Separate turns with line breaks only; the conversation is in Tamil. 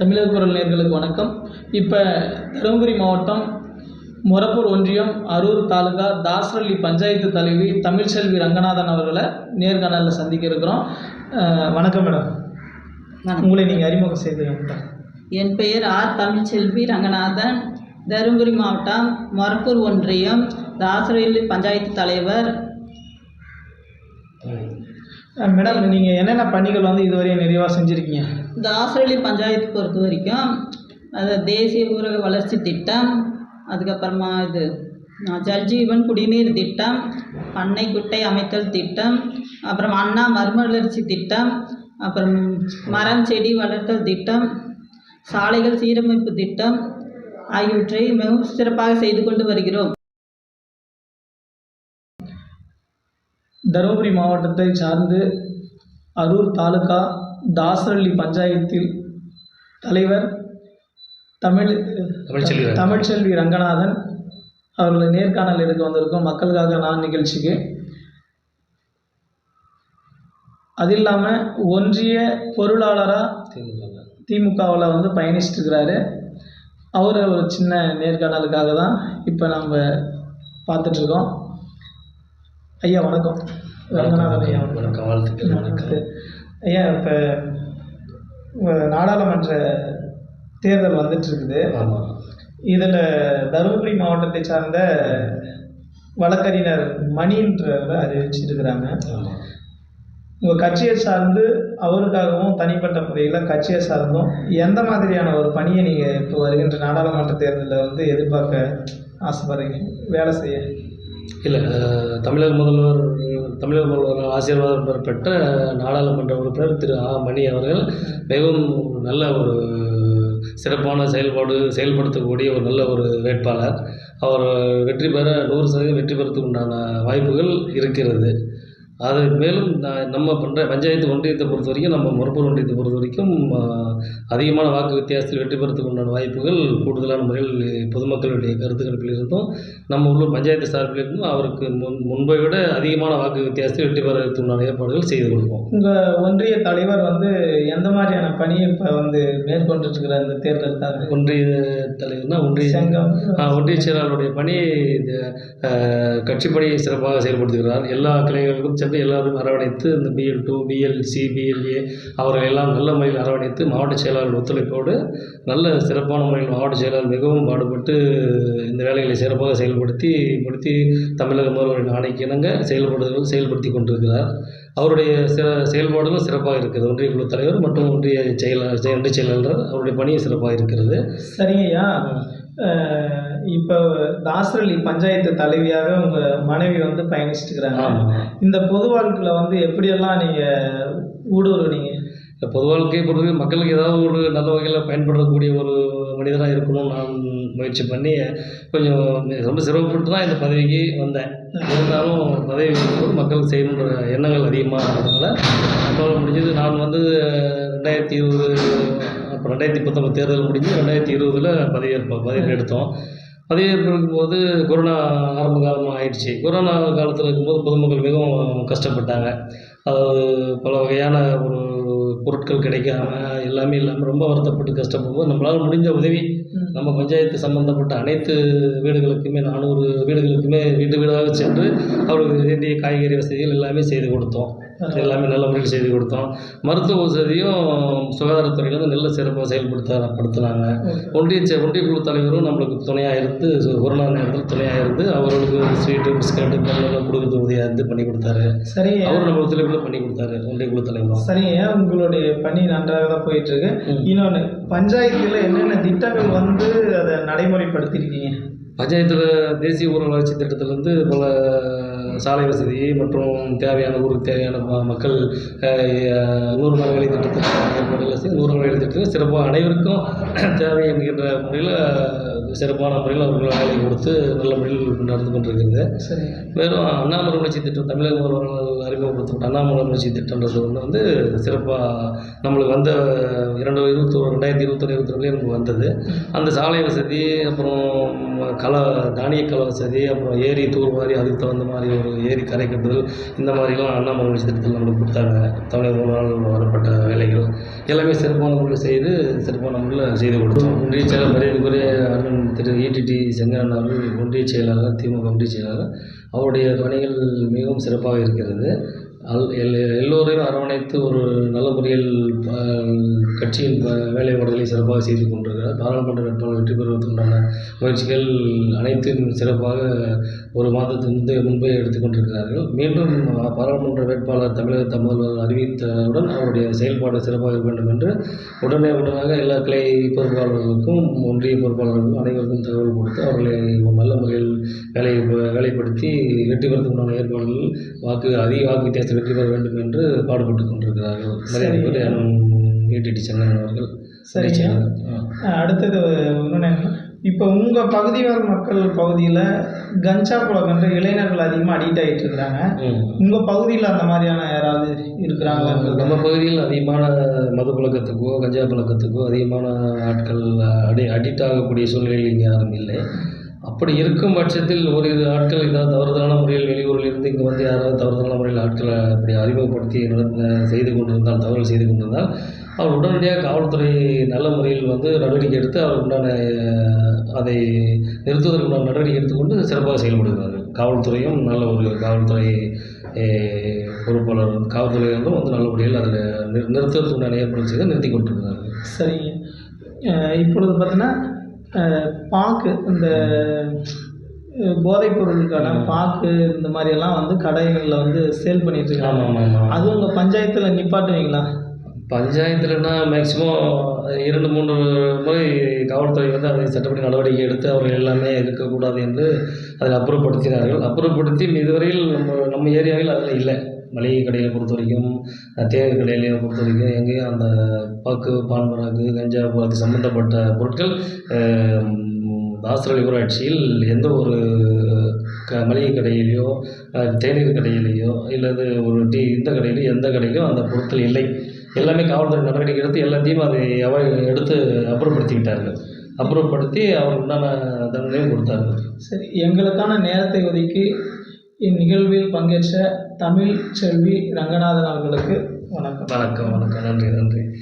தமிழக குரல் நேர்களுக்கு வணக்கம். இப்போ தருமபுரி மாவட்டம் மொரப்பூர் ஒன்றியம் அரூர் தாலுகா தாசரள்ளி பஞ்சாயத்து தலைவி தமிழ்செல்வி ரங்கநாதன் அவர்களை நேர்காணலில் சந்திக்க இருக்கிறோம். வணக்கம் மேடம். உங்களை நீங்கள் அறிமுகம் செய்துங்க
என் பெயர் ஆர் தமிழ்ச்செல்வி ரங்கநாதன். தருமபுரி மாவட்டம் மொரப்பூர் ஒன்றியம் தாசரவேலி பஞ்சாயத்து தலைவர்.
மேடம் நீங்கள் என்னென்ன பணிகள் வந்து இதுவரையும் நிறைவாக செஞ்சுருக்கீங்க?
தாசரவேலி பஞ்சாயத்து பொறுத்த வரைக்கும் அது தேசிய ஊரக வளர்ச்சி திட்டம் அதுக்கப்புறமா இது ஜல்ஜீவன் குடிநீர் திட்டம் பண்ணை குட்டை அமைத்தல் திட்டம் அப்புறம் அண்ணா மறுமலர்ச்சி திட்டம் அப்புறம் மரம் செடி வளர்த்தல் திட்டம் சாலைகள் சீரமைப்பு திட்டம் ஆகியவற்றை மிகவும் சிறப்பாக செய்து கொண்டு வருகிறோம்.
தருமபுரி மாவட்டத்தை சார்ந்து அரூர் தாலுகா தாசரள்ளி பஞ்சாயத்தில் தலைவர் தமிழ்
தமிழ்ச்செல்வி ரங்கநாதன்.
தமிழ்ச்செல்வி ரங்கநாதன் அவர்களை நேர்காணல் எடுக்க வந்திருக்கோம். மக்களுக்காக நான் நிகழ்ச்சிக்கு. அது இல்லாமல் ஒன்றிய பொருளாளராக திமுகவில். வந்து பயணிச்சுட்டு இருக்கிறாரு அவரை ஒரு சின்ன நேர்காணலுக்காக தான் இப்போ நம்ம பார்த்துட்ருக்கோம் ஐயா வணக்கம். ரங்கநாதன் ஐயா. வணக்கம்.
வாழ்த்துக்கள். வணக்கம்
ஐயா இப்போ நாடாளுமன்ற தேர்தல் வந்துட்டு இருக்குது இதில் தருமபுரி மாவட்டத்தை சார்ந்த வழக்கறிஞர் மணின்றவரை அறிவிச்சிருக்கிறாங்க. உங்கள் கட்சியை சார்ந்து அவருக்காகவும் தனிப்பட்ட முறையில் கட்சியை சார்ந்தும் எந்த மாதிரியான ஒரு பணியை நீங்கள் இப்போ வருகின்ற நாடாளுமன்ற தேர்தலில் வந்து எதிர்பார்க்க ஆசைப்படுறீங்க? வேலை செய்ய.
இல்லை தமிழக முதல்வர் தமிழக முதல்வர் ஆசீர்வாதம் பெற்ற நாடாளுமன்ற உறுப்பினர் திரு ஆ. மணி அவர்கள் மிகவும் நல்ல ஒரு சிறப்பான செயல்பாடு செயல்படுத்தக்கூடிய ஒரு நல்ல ஒரு வேட்பாளர். அவர் வெற்றி பெற நூறு சதவீதம் வெற்றி பெறத்துக்கு உண்டான வாய்ப்புகள் இருக்கிறது. அது மேலும் நம்ம பண்ணுற பஞ்சாயத்து ஒன்றியத்தை பொறுத்த வரைக்கும் நம்ம மொரப்பூர் ஒன்றியத்தை பொறுத்த வரைக்கும் அதிகமான வாக்கு வித்தியாசத்தில் வெற்றி பெறத்துக்கு உண்டான வாய்ப்புகள் கூடுதலான முறையில் பொதுமக்களுடைய கருத்து கணிப்பில் இருந்தும் நம்ம உள்ளூர் பஞ்சாயத்து சார்பில் இருந்தும் அவருக்கு முன் முன்பை விட அதிகமான வாக்கு வித்தியாசத்தில் வெற்றி பெறத்துக்கு உண்டான ஏற்பாடுகள் செய்து கொடுப்போம்
உங்கள் ஒன்றிய தலைவர் வந்து எந்த மாதிரியான பணியை இப்போ வந்து மேற்கொண்டுட்டு இந்த தேர்தலுக்காக?
ஒன்றிய தலைவர்னா ஒன்றிய
சங்கம்.
ஒன்றிய செயலாளருடைய பணி கட்சி பணியை சிறப்பாக செயல்படுத்துகிறார். எல்லா கிளைகளுக்கும் சென்று எல்லாரும் அரவணைத்து இந்த பிஎல் டூ பிஎல்சி பிஎல்ஏ அவர்கள் எல்லாம் நல்ல முறையில் அரவணைத்து மாவட்ட செயலாளர் ஒத்துழைப்போடு நல்ல சிறப்பான முறையில் மாவட்ட செயலாளர் மிகவும் பாடுபட்டு இந்த வேலைகளை சிறப்பாக செயல்படுத்தி முடித்து தமிழக முதல்வரின் ஆணைக்கு இணங்க செயல்படுதல் செயல்படுத்தி கொண்டிருக்கிறார். அவருடைய சிற செயல்பாடுகளும் சிறப்பாக இருக்கிறது. ஒன்றிய குழு தலைவர் மற்றும் ஒன்றிய செயலாளர் ஒன்றிய செயலாளர் அவருடைய பணியும் சிறப்பாக இருக்கிறது.
சரிங்கய்யா. இப்போ தாசரள்ளி பஞ்சாயத்து தலைவியாக உங்கள் மனைவி வந்து பயணிச்சுட்டு இருக்கிறாங்க. இந்த பொது வாழ்க்கையில் வந்து எப்படியெல்லாம் நீங்கள் ஊடுருவீங்க
இந்த பொது வாழ்க்கையை பொறுத்தவரை மக்களுக்கு ஏதாவது ஒரு நல்ல வகையில் பயன்படக்கூடிய ஒரு மனிதராக இருக்கணும்னு நான் முயற்சி பண்ணி கொஞ்சம் ரொம்ப சிரமப்பட்டு தான் இந்த பதவிக்கு வந்தேன். இருந்தாலும் பதவி மக்கள் மக்களுக்கு செய்யணுன்ற எண்ணங்கள் அதிகமாக இருந்ததுனால அப்போ முடிஞ்சது. நான் வந்து ரெண்டாயிரத்தி இருபது அப்புறம் ரெண்டாயிரத்தி பத்தொம்பது தேர்தல் முடிஞ்சு ரெண்டாயிரத்தி இருபதில் பதவியேற்போம் பதவி எடுத்தோம். பதவியேற்பு இருக்கும்போது கொரோனா ஆரம்ப காலமாக ஆயிடுச்சு. கொரோனா காலத்தில் இருக்கும்போது பொதுமக்கள் மிகவும் கஷ்டப்பட்டாங்க. அதாவது பல வகையான ஒரு பொருட்கள் கிடைக்காம எல்லாமே இல்லாமல் ரொம்ப வருத்தப்பட்டு கஷ்டப்படும்போது நம்மளால் முடிஞ்ச உதவி நம்ம பஞ்சாயத்து சம்பந்தப்பட்ட அனைத்து வீடுகளுக்குமே நானூறு வீடுகளுக்குமே வீடு வீடாக சென்று அவர்களுக்கு வேண்டிய காய்கறி வசதிகள் எல்லாமே செய்து கொடுத்தோம். எல்லாமே நல்ல முறையில் செய்து கொடுத்தோம். மருத்துவ வசதியும் சுகாதாரத்துறையிலேருந்து நல்ல சிறப்பாக செயல்படுத்த படுத்தினாங்க. ஒன்றிய செ- ஒன்றிய குழு தலைவரும் நம்மளுக்கு துணையாக இருந்து கொரோனா நேரத்தில் துணையாக இருந்து அவர்களுக்கு ஸ்வீட்டு பிஸ்கட்டு பொருளெல்லாம் கொடுக்குறது உதவியாக இருந்து பண்ணி கொடுத்தாரு.
சரிங்க
அவரும் நம்ம ஒத்துழைப்பில் பண்ணி கொடுத்தாரு ஒன்றிய குழு தலைவரும்
சரிங்க உங்களுடைய பணி நன்றாக தான் போயிட்டு இருக்கு
ம்.
இன்னொன்று பஞ்சாயத்தில் என்னென்ன திட்டங்கள் வந்து அதை நடைமுறைப்படுத்தியிருக்கீங்க
பஞ்சாயத்தில் தேசிய ஊரக வளர்ச்சி திட்டத்திலேருந்து பல சாலை வசதி மற்றும் தேவையான ஊருக்கு தேவையான ம- மக்கள் அஹ், நூறு நாள் வேலை திட்டத்திற்கான ஏற்பாடுகளை செய்து நூறு நாள் வேலை திட்டத்தில் சிறப்பாக அனைவருக்கும் தேவை என்கின்ற முறையில் சிறப்பான முறையில் அவர்கள் வேலை கொடுத்து நல்ல முறையில் நடந்து கொண்டிருக்கிறது. மேலும் அண்ணாமலை வளர்ச்சி திட்டம் தமிழக முதல்வர்கள் அறிமுகப்படுத்த அண்ணாமலை வளர்ச்சி திட்டன்றது ஒன்று வந்து சிறப்பாக நம்மளுக்கு வந்த இரண்டு இருபத்தி ரெண்டாயிரத்தி இருபத்தொன்று இருபத்தி ரெண்டுலேயே நமக்கு வந்தது. அந்த சாலை வசதி அப்புறம் கல தானிய கல வசதி அப்புறம் ஏரி தூர் மாதிரி அதுக்கு தகுந்த மாதிரி ஒரு ஏரி கரை கட்டுதல் இந்த மாதிரிலாம் அண்ணாமலை வளர்ச்சி திட்டத்தில் நம்மளுக்கு கொடுத்தாங்க. தமிழக முன்னாள் வரப்பட்ட வேலைகள் எல்லாமே சிறப்பான முறையில் செய்து சிறப்பான முறையில் செய்து கொடுத்தோம். ஒன்றிய செயலர் மரியாதைக்குரிய அண்ணன் திரு ஈடிடி செங்கரன் அவர்கள் ஒன்றிய செயலாளர் திமுக ஒன்றிய செயலாளர் அவருடைய பணிகள் மிகவும் சிறப்பாக இருக்கிறது. அல் எல் எல்லோரையும் அரவணைத்து ஒரு நல்ல முறையில் கட்சியின் வேலைப்பாடுகளை சிறப்பாக செய்து கொண்டிருக்கிறார். பாராளுமன்ற வேட்பாளர் வெற்றி பெறுவதற்குண்டான முயற்சிகள் அனைத்தும் சிறப்பாக ஒரு மாதத்துக்கு முந்தைய முன்பே எடுத்துக்கொண்டிருக்கிறார்கள் மீண்டும் பாராளுமன்ற வேட்பாளர் தமிழக முதல்வர் அறிவித்தவுடன் அவருடைய செயல்பாடு சிறப்பாக இருக்க வேண்டும் என்று உடனே உடனாக எல்லா கிளை பொறுப்பாளர்களுக்கும் ஒன்றிய பொறுப்பாளர்களுக்கும் அனைவருக்கும் தகவல் கொடுத்து அவர்களை ஒரு நல்ல முறையில் வேலை வேலைப்படுத்தி வெற்றி பெறத்துக்குண்டான ஏற்பாடுகள் வாக்கு அதிக வாக்கு வித்தியாசத்தில் வெற்றி பெற வேண்டும் என்று பாடுபட்டு கொண்டிருக்கிறார்கள். மரியாதைக்குரிய ஏடிடி செங்கன் அவர்கள்.
சரிங்க. அஹ் அடுத்தது இன்னொன்று இப்போ உங்கள் பகுதிவாழ் மக்கள் பகுதியில் கஞ்சா புழக்கன்ற இளைஞர்கள் அதிகமாக அடிக்ட் ஆகிட்டு இருக்கிறாங்க. உங்கள் பகுதியில் அந்த மாதிரியான யாராவது இருக்கிறாங்களா?
நம்ம பகுதியில் அதிகமான மது பழக்கத்துக்கோ கஞ்சா பழக்கத்துக்கோ அதிகமான ஆட்கள் அடி அடிக்ட் ஆகக்கூடிய சூழ்நிலையில் யாரும் இல்லை. அப்படி இருக்கும் பட்சத்தில் ஒரு ஆட்கள் ஏதாவது தவறுதலான முறையில் வெளியூரில் இருந்து இங்கே வந்து யாராவது தவறுதலான முறையில் ஆட்களை அப்படி அறிமுகப்படுத்தி செய்து கொண்டிருந்தால் தவறு செய்து கொண்டிருந்தால் அவர் உடனடியாக காவல்துறை நல்ல முறையில் வந்து நடவடிக்கை எடுத்து அவர் உண்டான அதை நிறுத்துவதற்குண்டான நடவடிக்கை எடுத்துக்கொண்டு சிறப்பாக செயல்படுகிறார்கள். காவல்துறையும் நல்ல ஒரு காவல்துறை பொறுப்பாளர் காவல்துறையினரும் வந்து நல்ல முறையில் அதில் நிறு நிறுத்துவதற்குண்டான ஏற்பாடு செய்து நிறுத்தி கொண்டிருக்கிறார்கள்.
சரிங்க. இப்பொழுது பார்த்தீங்கன்னா பாக்கு இந்த போதைப் பொருளுக்கான பாக்கு இந்த மாதிரியெல்லாம் வந்து கடைகளில் வந்து சேல் பண்ணிட்டு இருக்காங்க
ஆமாம் ஆமாம்.
அது உங்கள் பஞ்சாயத்தில் நிப்பாட்டுவீங்களா?
பஞ்சாயத்துலனா மேக்ஸிமம் இரண்டு மூன்று முறை காவல்துறை வந்து அதை சட்டப்படி நடவடிக்கை எடுத்து அவர்கள் எல்லாமே இருக்கக்கூடாது என்று அதை அப்புறப்படுத்தினார்கள். அப்புறப்படுத்தி இதுவரையில் நம்ம நம்ம ஏரியாவில் அதில் இல்லை. மளிகை கடையில் பொறுத்த வரைக்கும் தேநீர் கடையில் பொறுத்த வரைக்கும் எங்கேயும் அந்த பாக்கு பான் பராக்கு கஞ்சா அது சம்மந்தப்பட்ட பொருட்கள் ஆஸ்திரேலிய தாசரளி ஊராட்சியில் எந்த ஒரு க மளிகை கடையிலையோ தேநீர் கடையிலையோ இல்லது ஒரு டீ இந்த கடையிலையோ எந்த கடையிலையும் அந்த பொருட்கள் இல்லை. எல்லாமே காவல்துறை நடவடிக்கை எடுத்து எல்லாத்தையும் அதை அவ எடுத்து அப்புறப்படுத்தி விட்டார்கள் அப்புறப்படுத்தி அவர் உண்டான தண்டனையும் கொடுத்தார்கள்.
சரி எங்களுக்கான நேரத்தை ஒதுக்கி இந்நிகழ்வில் பங்கேற்ற தமிழ் செல்வி ரங்கநாதன் அவர்களுக்கு வணக்கம்.
வணக்கம் வணக்கம். நன்றி நன்றி.